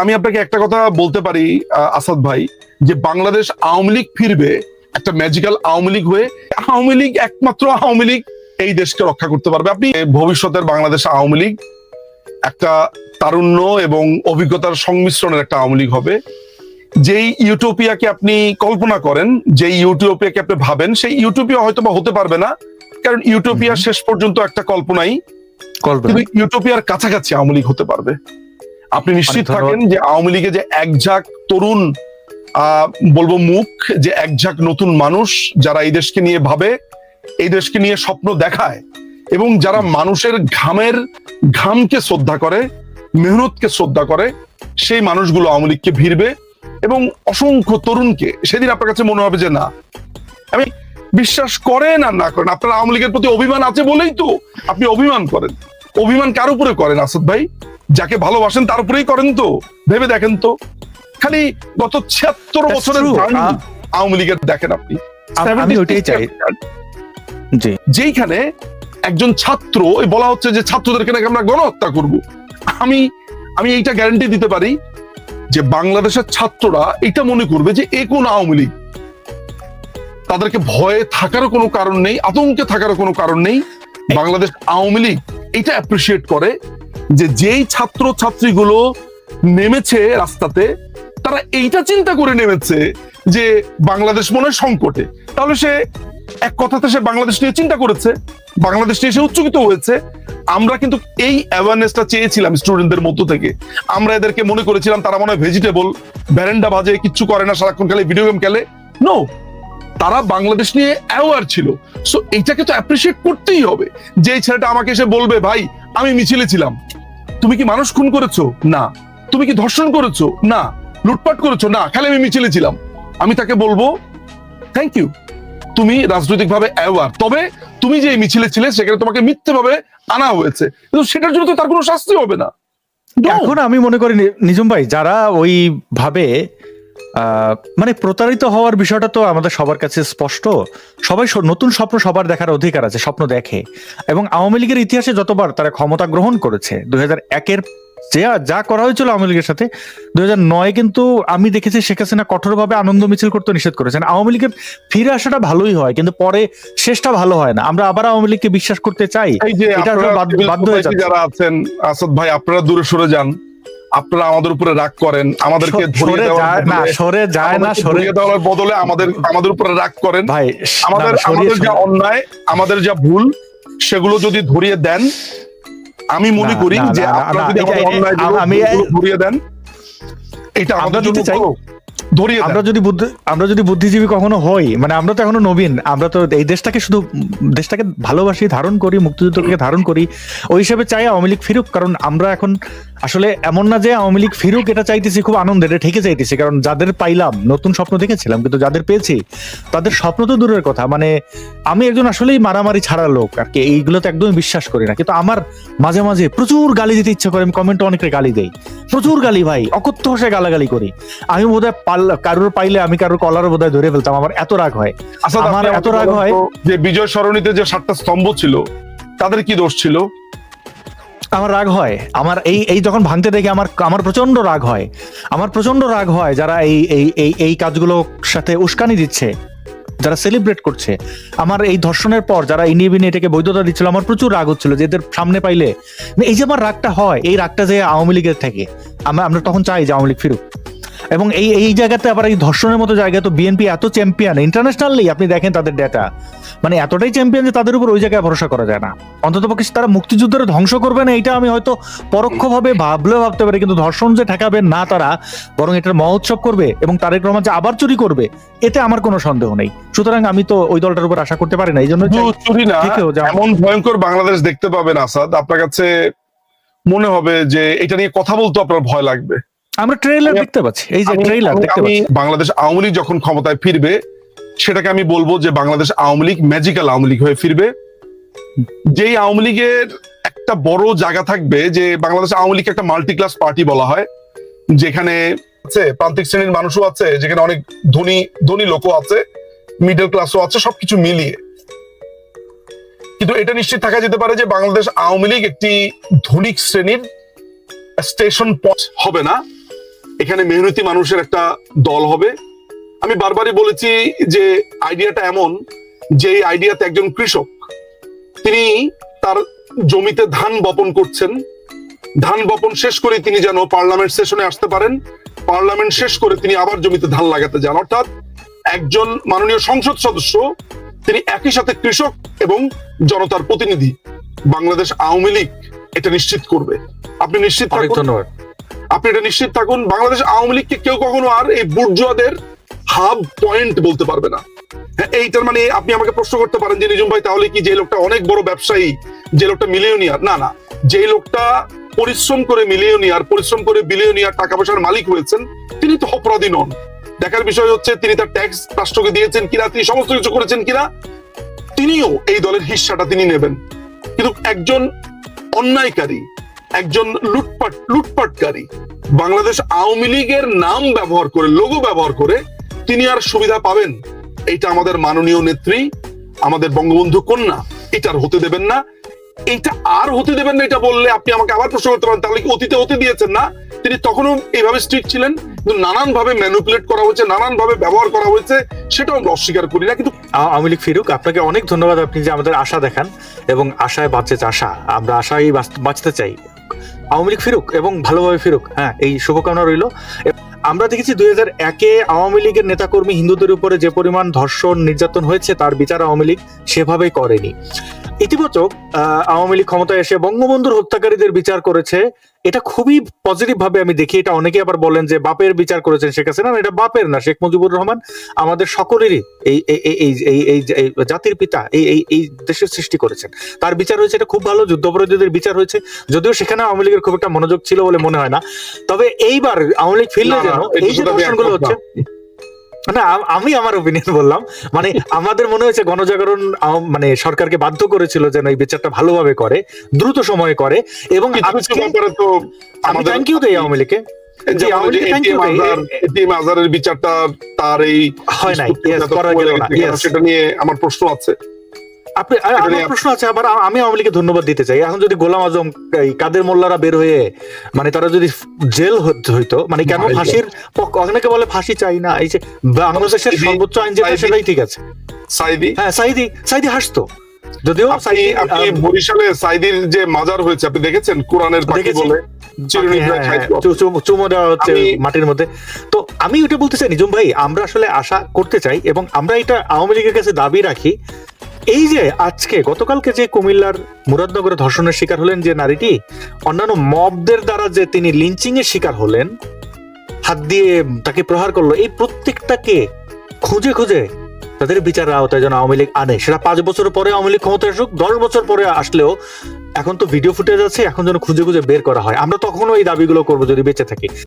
আমি আপনাকে একটা কথা বলতে পারি আসাদ ভাই যে বাংলাদেশ আওয়ামী লীগ ফিরবে একটা ম্যাজিক্যাল আওয়ামী লীগ হয়ে আওয়ামী লীগ একমাত্র আওয়ামী লীগ এই দেশকে রক্ষা করতে পারবে। আপনি ভবিষ্যতের বাংলাদেশ আওয়ামী লীগ একটা তারুণ্য এবং অভিজ্ঞতার সংমিশ্রণের একটা আওয়ামী লীগ হবে। যেই ইউটোপিয়াকে আপনি কল্পনা করেন যেই ইউটোপিয়াকে আপনি ভাবেন সেই ইউটোপিয়া হয়তো বা হতে পারবে না কারণ ইউটোপিয়া শেষ পর্যন্ত একটা কল্পনাই কিন্তু ইউটোপিয়ার কাছাকাছি আওয়ামী লীগ হতে পারবে। আপনি নিশ্চিত থাকেন যে আওয়ামী লীগে যে এক ঝাঁক তরুণ বলব মুখ যে এক ঝাঁক নতুন মানুষ যারা এই দেশকে নিয়ে ভাবে এই দেশকে নিয়ে স্বপ্ন দেখায় এবং যারা মানুষের ঘামের ঘামকে শ্রদ্ধা করে মেহনতকে শ্রদ্ধা করে সেই মানুষগুলো আওয়ামী লীগকে ভিড়বে এবং অসংখ্য তরুণকে সেদিন আপনার কাছে মনে হবে যে না। আমি বিশ্বাস করেন আর না করেন আপনার আওয়ামী লীগের প্রতি অভিমান আছে বলেই তো আপনি অভিমান করেন। অভিমান কার উপরে করেন আসাদ ভাই? যাকে ভালোবাসেন তার উপরেই করেন তো ভেবে দেখেন তো। খালি গত ছিয়াত্তর বছরের আওয়ামী লীগের দেখেন আপনি। যেইখানে একজন ছাত্র বলা হচ্ছে যে ছাত্রদেরকে নাকি আমরা গণহত্যা করব। আমি আমি এইটা গ্যারান্টি দিতে পারি যে বাংলাদেশের ছাত্ররা এটা মনে করবে যে এ কোন আওয়ামী লীগ। তাদেরকে ভয়ে থাকারও কোনো কারণ নেই আতঙ্কে থাকারও কোনো কারণ নেই। বাংলাদেশ আওয়ামী লীগ এটা অ্যাপ্রিসিয়েট করে। যে যেই ছাত্র ছাত্রীগুলো নেমেছে রাস্তাতে, তারা এইটা চিন্তা করে নেমেছে যে বাংলাদেশ মনে সংকটে। তাহলে সে এক কথাতে সে বাংলাদেশ নিয়ে চিন্তা করেছে, বাংলাদেশ নিয়ে সে উচ্চকিত হয়েছে। আমরা কিন্তু এই অ্যাওয়ারনেসটা চেয়েছিলাম স্টুডেন্টদের মধ্য থেকে। আমরা এদেরকে মনে করেছিলাম তারা মনে হয় ভেজিটেবল ব্যারেন্ডা বাজে, কিচ্ছু করে না, সারাক্ষণ খেলে ভিডিও গেম খেলে। নো তারা বাংলাদেশ নিয়ে অ্যাওয়ার ছিল। সো এইটাকে তো অ্যাপ্রিসিয়েট করতেই হবে। যে ছেলেটা আমাকে এসে বলবে, ভাই, আমি মিছিলে ছিলাম। তুমি কি মানুষ খুন করেছ? না। তুমি কি ধর্ষণ করেছ? না। লুটপাট করেছ? না। খালি আমি মিছিলে ছিলাম। আমি তাকে বলব থ্যাংক ইউ তুমি রাজনৈতিকভাবে অ্যাওয়ার তবে তুমি যে মিছিলে ছিলে, সেখানে তোমাকে মিথ্যেভাবে আনা হয়েছে। কিন্তু সেটার জন্য তো তার কোনো শাস্তি হবে না. এখন আমি মনে করি নিজম ভাই, যারা ওই ভাবে মানে প্রতারিত হওয়ার বিষয়টা তো আমাদের সবার কাছে স্পষ্ট। সবাই নতুন স্বপ্ন সবার দেখার অধিকার আছে স্বপ্ন দেখে। এবং আওয়ামী লীগের ইতিহাসে যতবার তারা ক্ষমতা গ্রহণ করেছে দুই হাজার একের যা যা করা হয়েছিল আওয়ামী লীগের সাথে দুই হাজার নয় কিন্তু আমি দেখেছি শেখ হাসিনা কঠোরভাবে আনন্দ মিছিল করতে নিষেধ করেছেন। আওয়ামী লীগের ফিরে আসাটা ভালোই হয় কিন্তু পরে শেষটা ভালো হয় না। আমরা আবার আওয়ামী লীগকে বিশ্বাস করতে চাই এটা বাধ্য- হয়ে যাচ্ছে। যারা আছেন আসাদ ভাই আপনারা দূরে সরে যান। আপনারা আমাদের উপরে রাগ করেন আমাদেরকে সরে যায় না সরে যায় না সরে দেওয়ার বদলে আমাদের আমাদের উপরে রাগ করেন ভাই আমাদের আমাদের যা অন্যায় আমাদের যা ভুল সেগুলো যদি ধরিয়ে দেন আমি মনে করি যে আপনারা যদি আমাদের অন্যায় ধরিয়ে দেন এটা আমাদের জন্য। ধরিয়ে আমরা যদি বুদ্ধি আমরা যদি বুদ্ধিজীবী কখনো হই মানে আমরা তো এখনও নবীন আমরা তো এই দেশটাকে শুধু দেশটাকে ভালোবাসি ধারণ করি মুক্তিযুদ্ধকে ধারণ করি ওই হিসেবে চাই আওয়ামী লীগ ফিরুক কারণ আমরা এখন আসলে এমন না যে আওয়ামী লীগ ফিরুক এটা চাইতেছি খুব আনন্দের এটা ঠিকই চাইতেছি কারণ যাদের পাইলাম নতুন স্বপ্ন দেখেছিলাম কিন্তু যাদের পেয়েছি তাদের স্বপ্ন তো দূরের কথা মানে আমি একজন আসলেই মারামারি ছাড়া লোক আর কি এইগুলো তো একদমই বিশ্বাস করি না কিন্তু আমার মাঝে মাঝে প্রচুর গালি দিতে ইচ্ছা করে আমি কমেন্টে অনেকে গালি দেই প্রচুর গালি ভাই অকথ্য ভাষায় গালাগালি করি আমি বোধহয় পাল কারোর পাইলে আমি কারোর কলার বোধহয় ধরে ফেলতাম আমার এত রাগ হয়। আসাদ, আমার এত রাগ হয়- যে বিজয় সরণিতে যে সাতটা স্তম্ভ ছিল তাদের কি দোষ ছিল? আমার রাগ হয়। আমার এই এই যখন ভাঙতে দেখে আমার আমার প্রচণ্ড রাগ হয়। আমার প্রচণ্ড রাগ হয় যারা এই এই এই এই কাজগুলোর সাথে উস্কানি দিচ্ছে যারা সেলিব্রেট করছে। আমার এই ধর্ষণের পর যারা ইনিয়ে বিনিয়ে এটাকে বৈধতা দিচ্ছিল আমার প্রচুর রাগ হচ্ছিল যে এদের সামনে পাইলে মানে এই যে আমার রাগটা হয় এই রাগটা যে আওয়ামী লীগের থেকে আমরা আমরা তখন চাই যে আওয়ামী লীগ ফিরুক। এবং এই এই জায়গাতে আবার এই ধর্ষণের মতো জায়গায় তো বিএনপি এত চ্যাম্পিয়ন ইন্টারন্যাশনালি আপনি দেখেন তাদের ডেটা মানে এতটাই চ্যাম্পিয়ন যে তাদের উপর ওই জায়গায় ভরসা করা যায় না। অন্তত পক্ষে তারা মুক্তিযুদ্ধের ধ্বংস করবে না এটা আমি হয়তো পরোক্ষভাবে ভাবলেও ভাবতে পারি কিন্তু ধর্ষণ যে ঠেকাবে না তারা বরং এটার মহোৎসব করবে এবং তারেক রহমান যে আবার চুরি করবে এতে আমার কোনো সন্দেহ নেই। সুতরাং আমি তো ওই দলটার উপর আশা করতে পারি না এই জন্য চুরি না। এমন ভয়ঙ্কর বাংলাদেশ দেখতে পাবেন আসাদ। আপনার কাছে মনে হবে যে এটা নিয়ে কথা বলতে আপনার ভয় লাগবে। আমরা ট্রেলার দেখতে পাচ্ছি। এই যে ট্রেলার দেখতে পাচ্ছি। বাংলাদেশ আওয়ামী লীগ যখন ক্ষমতায় ফিরবে সেটাকে আমি বলব যে বাংলাদেশ আওয়ামী লীগ ম্যাজিক্যাল আওয়ামী লীগ হয়ে ফিরবে। যেই আওয়ামী লীগের একটা বড় জায়গা থাকবে যে বাংলাদেশ আওয়ামী লীগ একটা মাল্টি ক্লাস পার্টি বলা হয় যেখানে আছে প্রান্তিক শ্রেণির মানুষও আছে যেখানে অনেক ধনী ধনী লোকও আছে মিডল ক্লাসও আছে সবকিছু মিলিয়ে। কিন্তু এটা নিশ্চিত থাকা যেতে পারে যে বাংলাদেশ আওয়ামী লীগ একটি ধনিক শ্রেণির স্টেশন পথ হবে না। এখানে মেহনতি মানুষের একটা দল হবে। আমি বারবারই বলেছি যে আইডিয়াটা এমন যে এই আইডিয়াতে একজন কৃষক তিনি তার জমিতে ধান বপন করছেন। ধান বপন শেষ করে তিনি যেন পার্লামেন্ট সেশনে আসতে পারেন। পার্লামেন্ট শেষ করে তিনি আবার জমিতে ধান লাগাতে যান। অর্থাৎ একজন মাননীয় সংসদ সদস্য তিনি একই সাথে কৃষক এবং জনতার প্রতিনিধি। বাংলাদেশ আওয়ামী লীগ এটা নিশ্চিত করবে। আপনি নিশ্চিত ধন্যবাদ। আপনি এটা নিশ্চিত থাকুন বাংলাদেশ আওয়ামী লীগকে কেউ কখনো আর এই বুর্জুয়াদের হাব পয়েন্ট বলতে পারবে না। হ্যাঁ, এইটার মানে আপনি আমাকে প্রশ্ন করতে পারেন যে নিজুম ভাই তাহলে কি যে লোকটা অনেক বড় ব্যবসায়ী যে লোকটা মিলিয়নিয়ার? না না। যে লোকটা পরিশ্রম করে মিলিয়নিয়ার পরিশ্রম করে বিলিয়নিয়ার টাকা পয়সার মালিক হয়েছেন তিনি তো অপরাধী নন। দেখার বিষয় হচ্ছে তিনি তার ট্যাক্স রাষ্ট্রকে দিয়েছেন কিনা তিনি সমস্ত কিছু করেছেন কিনা তিনিও এই দলের হিস্সাটা তিনি নেবেন। কিন্তু একজন অন্যায়কারী একজন লুটপাট, লুটপাটকারী। বাংলাদেশ আওয়ামী লীগের নাম ব্যবহার করে লোগো ব্যবহার করে তিনি আর সুবিধা পাবেন। এটা আমাদের মাননীয় নেত্রী, আমাদের বঙ্গবন্ধু কন্যা, এটা আর হতে দেবেন না। এটা আর হতে দেবেন না, এটা বললে আপনি আমাকে আবার প্রশ্ন করতে পারেন, তাহলে কি অতীতে হতে দিয়েছেন না? তিনি তখনও এইভাবে স্ট্রিক্ট ছিলেন নানান ভাবে ম্যানুপুলেট করা হয়েছে নানান ভাবে ব্যবহার করা হয়েছে, সেটাও আমরা অস্বীকার করি না, কিন্তু আওয়ামী লীগ ফিরুক, আপনাকে অনেক ধন্যবাদ, আপনি যে আমাদের আশা দেখান এবং আশায় বাঁচে আশা। আমরা আশায় বাঁচ- বাঁচতে চাই। আওয়ামী লীগ ফিরুক এবং ভালোভাবে ফিরুক। হ্যাঁ এই শুভকামনা রইল। আমরা দেখেছি দুই হাজার একে আওয়ামী লীগের নেতাকর্মী হিন্দুদের উপরে যে পরিমাণ ধর্ষণ, নির্যাতন হয়েছে, তার বিচার আওয়ামী লীগ সেভাবেই করেনি। ইতিবাচক আওয়ামী লীগ ক্ষমতায় এসে বঙ্গবন্ধুর হত্যাকারীদের বিচার করেছে এটা খুবই পজিটিভ ভাবে আমি দেখি। এটা অনেকে আবার বলেন যে বাপের বিচার করেছেন শেখ হাসিনা। না, এটা বাপের না শেখ মুজিবুর রহমান আমাদের সকলেরই এই এই- এই- জাতির পিতা এই এই এই দেশের সৃষ্টি করেছেন। তার বিচার হয়েছে এটা খুব ভালো যুদ্ধাপরাধীদের বিচার হয়েছে। যদিও সেখানে আওয়ামী লীগের খুব একটা মনোযোগ ছিল বলে মনে হয় না। তবে এইবার আওয়ামী লীগ ফিরলে যেন এই যে একমত হচ্ছে না। আমি আমার ওপিনিয়ন বললাম। মানে আমাদের মনে হয়েছে গণজাগরণ মানে সরকারকে বাধ্য করেছিল যেন এই বিচারটা ভালোভাবে করে দ্রুত সময়ে করে এবং আমি থ্যাংক ইউ দেই আওয়ামী লীগকে। বিচারটা তার এই হয় নাই। সেটা নিয়ে আমার প্রশ্ন আছে। আপনি আমার প্রশ্ন আছে আবার আমি আওয়ামী লীগকে ধন্যবাদ দিতে চাই। এখন যদি গোলাম আজম কাদের মোল্লারা বের হয়ে মানে তারা যদি জেল হইতো মানে কেন ফাঁসির অনেকে বলে ফাঁসি চাই না এই যে বাংলাদেশের সর্বোচ্চ আইন যেটা সেটাই ঠিক আছে। সাইদি? হ্যাঁ সাইদি সাইদি হাসতো। যদিও আপনি বরিশালে সাইদির যে মাজার হয়েছে আপনি দেখেছেন? কোরআনের পাখি বলে হ্যাঁ, হ্যাঁ, চুমো দেওয়া হচ্ছে মাটির মধ্যে। তো আমি ওটা বলতে চাই নিজম ভাই আমরা আসলে আশা করতে চাই এবং আমরা এটা আওয়ামী লীগের কাছে দাবি রাখি এই যে আজকে, গতকালকে যে কুমিল্লার মুরাদনগরে ধর্ষণের শিকার হলেন যে নারীটি, অন্যান্য মবদের দ্বারা যে তিনি লিঞ্চিং এর শিকার হলেন, হাত দিয়ে তাকে প্রহার করল, এই প্রত্যেকটাকে খুঁজে খুঁজে তাদের বিচারের আওতায় যেন আওয়ামী লীগ আনে। সেটা পাঁচ বছর পরে আওয়ামী লীগ ক্ষমতায় আসুক, দশ বছর পরে আসলেও এখন তো ভিডিও ফুটেজ আছে, এখন যেন খুঁজে খুঁজে বের করা হয়। আমরা তখনও এই দাবিগুলো করব যদি বেঁচে থাকি।